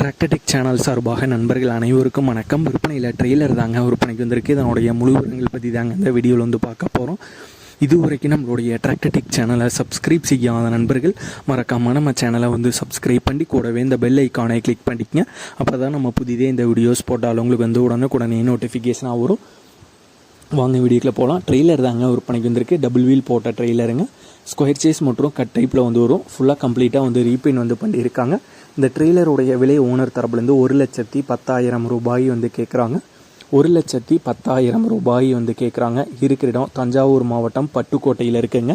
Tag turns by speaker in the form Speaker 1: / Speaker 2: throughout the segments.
Speaker 1: டிராக்டடிக் channel சார்பாக நண்பர்கள் அனைவருக்கும் வணக்கம். விற்பனையில் ட்ரெய்லர் தாங்க விற்பனைக்கு வந்திருக்கு. இதனுடைய முழு விவரங்கள் பற்றி தாங்க இந்த வீடியோவில் வந்து பார்க்க போகிறோம் இதுவரைக்கும் நம்மளுடைய டிராக்டடிக் சேனலை சப்ஸ்கிரைப் செய்யாத நண்பர்கள் மறக்காமல் நம்ம சேனலை வந்து சப்ஸ்கிரைப் பண்ணி கூடவே இந்த பெல் ஐக்கானை கிளிக் பண்ணிக்கங்க. அப்போ தான் நம்ம புதிதே இந்த வீடியோஸ் போட்டாலும் உங்களுக்கு வந்து உடனுக்குடனே நோட்டிஃபிகேஷனாக வரும். வாங்க வீடியோக்கில் போகலாம் ட்ரெய்லர் தாங்க விற்பனைக்கு வந்திருக்கு. டபுள் வீல் போட்ட ட்ரெய்லருங்க ஸ்கொயர் சேஸ் மற்றும் கட் டைப்பில் வந்து வரும். ஃபுல்லாக கம்ப்ளீட்டாக வந்து ரீபெயின் வந்து பண்ணியிருக்காங்க. இந்த ட்ரெய்லருடைய விலை ஓனர் தரப்புலேருந்து ஒரு லட்சத்தி பத்தாயிரம் ரூபாய் வந்து கேட்குறாங்க ஒரு லட்சத்தி பத்தாயிரம் ரூபாய் வந்து கேட்குறாங்க இருக்கிற இடம் தஞ்சாவூர் மாவட்டம் பட்டுக்கோட்டையில் இருக்குங்க.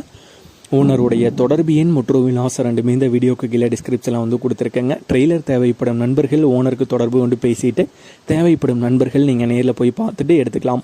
Speaker 1: ஓனருடைய தொடர்பு எண் மற்றும் விலாசம் ரெண்டுமே இந்த வீடியோக்கு கீழே டிஸ்கிரிப்ஷனில் வந்து கொடுத்துருக்கேங்க. ட்ரெய்லர் தேவைப்படும் நண்பர்கள் ஓனருக்கு தொடர்பு கொண்டு பேசிட்டு தேவைப்படும் நண்பர்கள் நீங்கள் நேரில் போய் பார்த்துட்டு எடுத்துக்கலாம்.